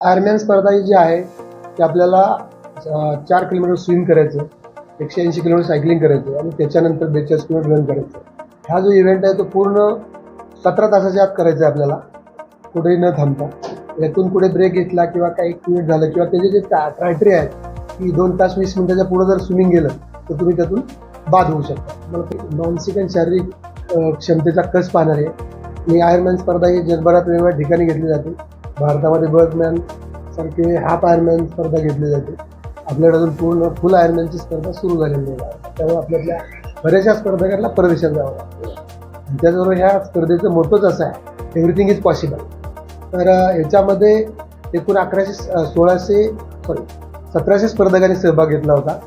आयरमॅन स्पर्धा ही जी आहे ती आपल्याला चार किलोमीटर स्विम करायचं एकशे ऐंशी किलोमीटर सायकलिंग करायचं आणि त्याच्यानंतर बेचाळीस किलोमीटर रन करायचं. हा जो इव्हेंट आहे तो पूर्ण सतरा तासाच्या आत करायचा आहे आपल्याला. कुठेही न थांबता. यातून पुढे ब्रेक घेतला किंवा काही एक मिनिट झालं किंवा त्याचे जे क्रायटेरिया आहेत की दोन तास वीस मिनिटाच्या पुढे जर स्विमिंग गेलं तर तुम्ही त्यातून बाद होऊ शकता. मला ते मानसिक आणि शारीरिक क्षमतेचा कस पाहणार आहे. मी आयरमॅन स्पर्धा ही जगभरात वेगवेगळ्या ठिकाणी घेतली जाते. भारतामध्ये बर्थमॅन सारखे हाफ आयरमॅन स्पर्धा घेतली जाते. आपल्याकडे अजून पूर्ण फुल आयरमॅनची स्पर्धा सुरू झालेली आहे. त्यामुळे आपल्यातल्या बऱ्याचशा स्पर्धकांना परदेशात जावं लागतं. त्याचबरोबर ह्या स्पर्धेचं मोठंच असं आहे. एव्हरीथिंग इज पॉसिबल तर ह्याच्यामध्ये एकूण अकराशे सोळाशे सॉरी सतराशे स्पर्धकांनी सहभाग घेतला होता.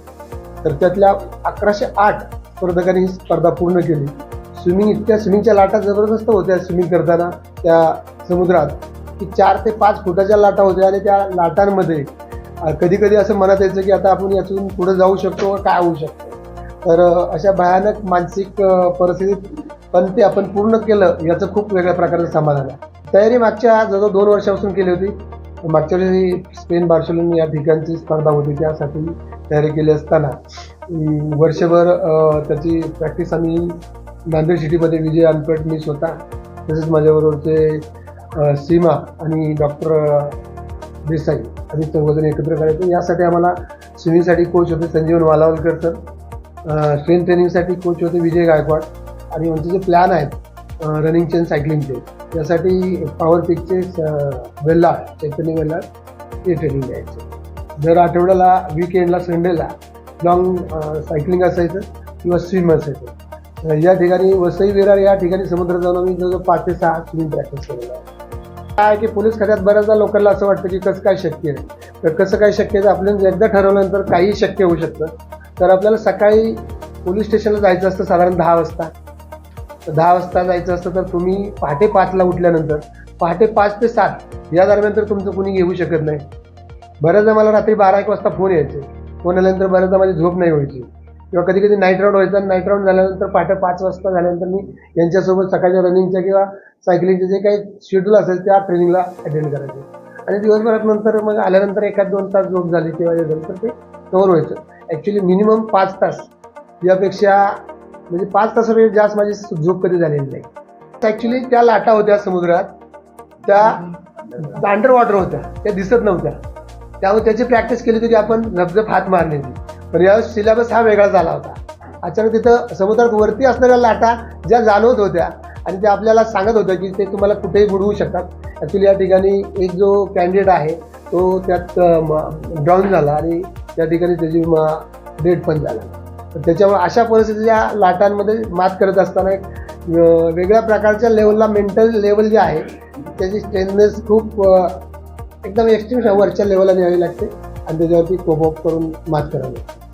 तर त्यातल्या अकराशे आठ स्पर्धकांनी ही स्पर्धा पूर्ण केली. स्विमिंग इतक्या स्विमिंगच्या लाटा जबरदस्त होत्या स्विमिंग करताना त्या समुद्रात. की चार ते पाच फुटाच्या लाटा होत्या आणि त्या लाटांमध्ये कधी कधी असं मनात यायचं की आता आपण यातून पुढे जाऊ शकतो काय होऊ शकतो? तर अशा भयानक मानसिक परिस्थितीत पण ते आपण पूर्ण केलं याचं खूप वेगळ्या प्रकारचं समाधान आहे. तयारी मागच्या जवळ दोन वर्षापासून केली होती. मागच्या वेळी स्पेन बार्शलोना या ठिकाणची स्पर्धा होती त्यासाठी तयारी केली असताना. वर्षभर त्याची प्रॅक्टिस आम्ही नांदेड सिटीमध्ये विजय अनपट मी स्वतः तसेच माझ्याबरोबरचे सीमा आणि डॉक्टर देसाई आणि चौघजण एकत्र करायचं. यासाठी आम्हाला स्विमिंगसाठी कोच होते संजीवन वालावलकर सर स्ट्रेन ट्रेनिंगसाठी कोच होते विजय गायकवाड. आणि आमचे जे प्लॅन आहेत रनिंगचे आणि सायकलिंगचे यासाठी पॉवर पिकचे वेल्ला चैतन्य वेल्ला ते ट्रेनिंग द्यायचे. दर आठवड्याला विकेंडला संडेला लॉंग सायकलिंग असायचं किंवा स्विम असायचं. या ठिकाणी वसई विरार या ठिकाणी समुद्र जाऊन आम्ही जवळजवळ पाच ते सहा स्विमिंग प्रॅक्टिस केलेलं आहे काय आहे की पोलीस खात्यात बऱ्याचदा लोकांना असं वाटतं की कसं काय शक्य आहे? तर कसं काय शक्य आहे तर आपल्याला एकदा ठरवल्यानंतर काही शक्य होऊ शकतं. तर आपल्याला सकाळी पोलीस स्टेशनला जायचं असतं साधारण दहा वाजता. दहा वाजता जायचं असतं तर तुम्ही पहाटे पाचला उठल्यानंतर पहाटे पाच ते सात या दरम्यान तर तुमचं कुणी घेऊ शकत नाही. बऱ्याचदा मला रात्री बारा एक वाजता फोन यायचे. फोन आल्यानंतर बऱ्याचदा माझी झोप नाही व्हायची. किंवा कधी कधी नाईट राऊंड व्हायचा नाईट राऊंड झाल्यानंतर पहाटे पाच वाजता झाल्यानंतर मी यांच्यासोबत सकाळच्या रनिंगच्या किंवा सायकलिंगचे जे काही शेड्यूल असेल त्या ट्रेनिंगला अटेंड करायचे. आणि दिवसभरात नंतर मग आल्यानंतर एखाद दोन तास झोप झाली किंवा हे झालं तर ते कव्हर व्हायचं. ॲक्च्युली मिनिमम पाच तास. यापेक्षा म्हणजे पाच तासापेक्षा जास्त माझी झोप कधी झालेली नाही. ॲक्च्युली त्या लाटा होत्या समुद्रात. त्या अंडर वॉटर होत्या. त्या दिसत नव्हत्या. त्यामुळे त्याची प्रॅक्टिस केली होती आपण झपझप हात मारण्याची पण यावेळेस सिलेबस हा वेगळा झाला होता. अचानक तिथं समुद्रात वरती असणाऱ्या लाटा ज्या जाणवत होत्या आणि त्या आपल्याला सांगत होत्या की ते तुम्हाला कुठेही बुडवू शकतात. ॲक्च्युली या ठिकाणी एक जो कॅन्डिडेट आहे तो त्यात डाऊन झाला आणि त्या ठिकाणी त्याची डेट पण झाला. तर त्याच्यामुळे अशा परिस्थितीच्या लाटांमध्ये मात करत असताना एक वेगळ्या प्रकारच्या लेवलला मेंटल लेवल जे आहे त्याची स्ट्रेंथनेस खूप एकदम एक्स्ट्रीम वरच्या लेवलला न्यावी लागते. आणि त्याच्यावरती कोप करून मात करावी. लागते